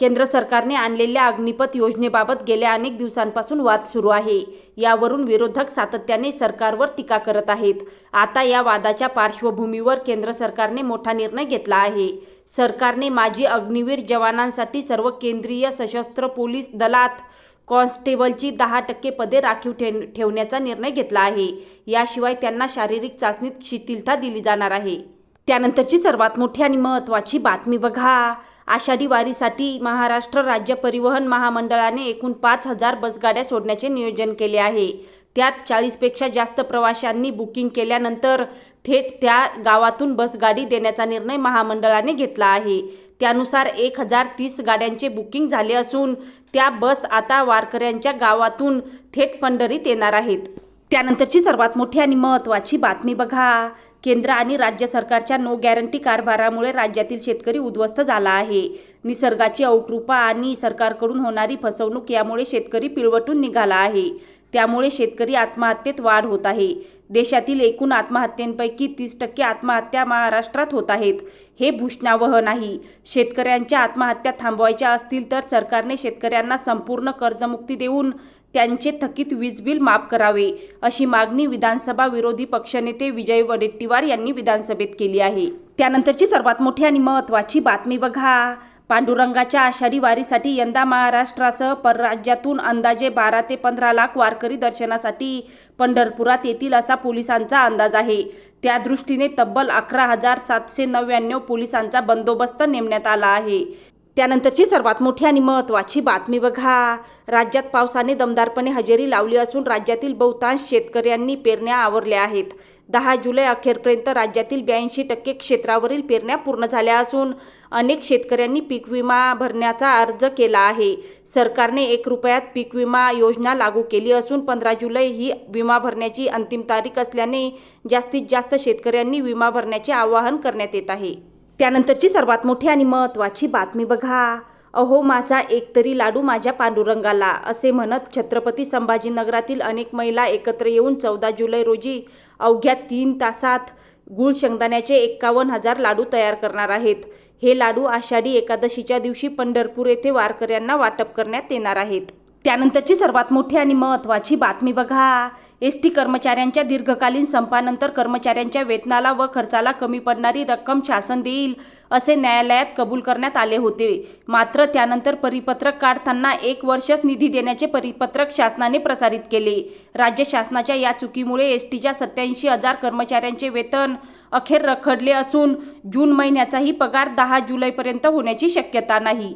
केंद्र सरकारने आणलेल्या अग्निपथ योजनेबाबत गेल्या अनेक दिवसांपासून वाद सुरू आहे. यावरून विरोधक सातत्याने सरकारवर टीका करत आहेत. आता या वादाच्या पार्श्वभूमीवर केंद्र सरकारने मोठा निर्णय घेतला आहे. सरकारने माजी अग्निवीर जवानांसाठी सर्व केंद्रीय सशस्त्र पोलीस दलात कॉन्स्टेबलची दहा टक्के पदे राखीव ठे ठेवण्याचा निर्णय घेतला आहे. याशिवाय त्यांना शारीरिक चाचणीत शिथिलता दिली जाणार आहे. त्यानंतरची सर्वात मोठी आणि महत्त्वाची बातमी बघा. आषाढी वारीसाठी महाराष्ट्र राज्य परिवहन महामंडळाने एकूण पाच हजार बसगाड्या सोडण्याचे नियोजन केले आहे. त्यात चाळीसपेक्षा जास्त प्रवाशांनी बुकिंग केल्यानंतर थेट त्या गावातून बसगाडी देण्याचा निर्णय महामंडळाने घेतला आहे. त्यानुसार एक हजार तीस गाड्यांचे बुकिंग झाले असून त्या बस आता वारकऱ्यांच्या गावातून थेट पंढरीत येणार आहेत. त्यानंतरची सर्वात मोठी आणि महत्त्वाची बातमी बघा. केंद्र आणि राज्य सरकारच्या नो गॅरंटी कारभारामुळे राज्यातील शेतकरी उद्ध्वस्त झाला आहे. निसर्गाची अवकृपा आणि सरकारकडून होणारी फसवणूक यामुळे शेतकरी पिळवटून निघाला आहे. त्यामुळे शेतकरी आत्महत्येत वाढ होत आहे. देशातील एकूण आत्महत्येंपैकी तीस टक्के आत्महत्या महाराष्ट्रात होत आहेत. हे भूषणावह नाही. शेतकऱ्यांच्या आत्महत्या थांबवायच्या असतील तर सरकारने शेतकऱ्यांना संपूर्ण कर्जमुक्ती देऊन त्यांचे थकीत वीज बिल माफ करावे अशी मागणी विधानसभा विरोधी पक्षनेते विजय वडेट्टीवार यांनी विधानसभेत केली आहे. त्यानंतरची सर्वात मोठी आणि महत्त्वाची बातमी बघा. पांडुरंगाच्या आषाढी वारीसाठी यंदा महाराष्ट्रासह परराज्यातून अंदाजे बारा ते पंधरा लाख वारकरी दर्शनासाठी पंढरपुरात येतील असा पोलिसांचा अंदाज आहे. त्या दृष्टीने तब्बल अकरा हजार सातशे नव्याण्णव पोलिसांचा बंदोबस्त नेमण्यात आला आहे. त्यानंतरची सर्वात मोठी आणि महत्त्वाची बातमी बघा. राज्यात पावसाने दमदारपणे हजेरी लावली असून राज्यातील बहुतांश शेतकऱ्यांनी पेरण्या आवरल्या आहेत. दहा जुलै अखेरपर्यंत राज्यातील ब्याऐंशी टक्के क्षेत्रावरील पेरण्या पूर्ण झाल्या असून अनेक शेतकऱ्यांनी पीक विमा भरण्याचा अर्ज केला आहे. सरकारने एक रुपयात पीक विमा योजना लागू केली असून पंधरा जुलै ही विमा भरण्याची अंतिम तारीख असल्याने जास्तीत जास्त शेतकऱ्यांनी विमा भरण्याचे आवाहन करण्यात येत आहे. त्यानंतरची सर्वात मोठी आणि महत्त्वाची बातमी बघा. अहो माझा एकतरी लाडू माझ्या पांडुरंगाला असे म्हणत छत्रपती संभाजीनगरातील अनेक महिला एकत्र येऊन चौदा जुलै रोजी अवघ्या तीन तासात गुळ शेंगदाण्याचे एक्कावन्न हजार लाडू तयार करणार आहेत. हे लाडू आषाढी एकादशीच्या दिवशी पंढरपूर येथे वारकऱ्यांना वाटप करण्यात येणार आहेत. त्यानंतरची सर्वात मोठी आणि महत्त्वाची बातमी बघा. एस टी कर्मचाऱ्यांच्या दीर्घकालीन संपानंतर कर्मचाऱ्यांच्या वेतनाला व खर्चाला कमी पडणारी रक्कम शासन देईल असे न्यायालयात कबूल करण्यात आले होते. मात्र त्यानंतर परिपत्रक काढताना एक वर्षच निधी देण्याचे परिपत्रक शासनाने प्रसारित केले. राज्य शासनाच्या या चुकीमुळे एस टीच्या सत्याऐंशी हजार कर्मचाऱ्यांचे वेतन अखेर रखडले असून जून महिन्याचाही पगार दहा जुलैपर्यंत होण्याची शक्यता नाही.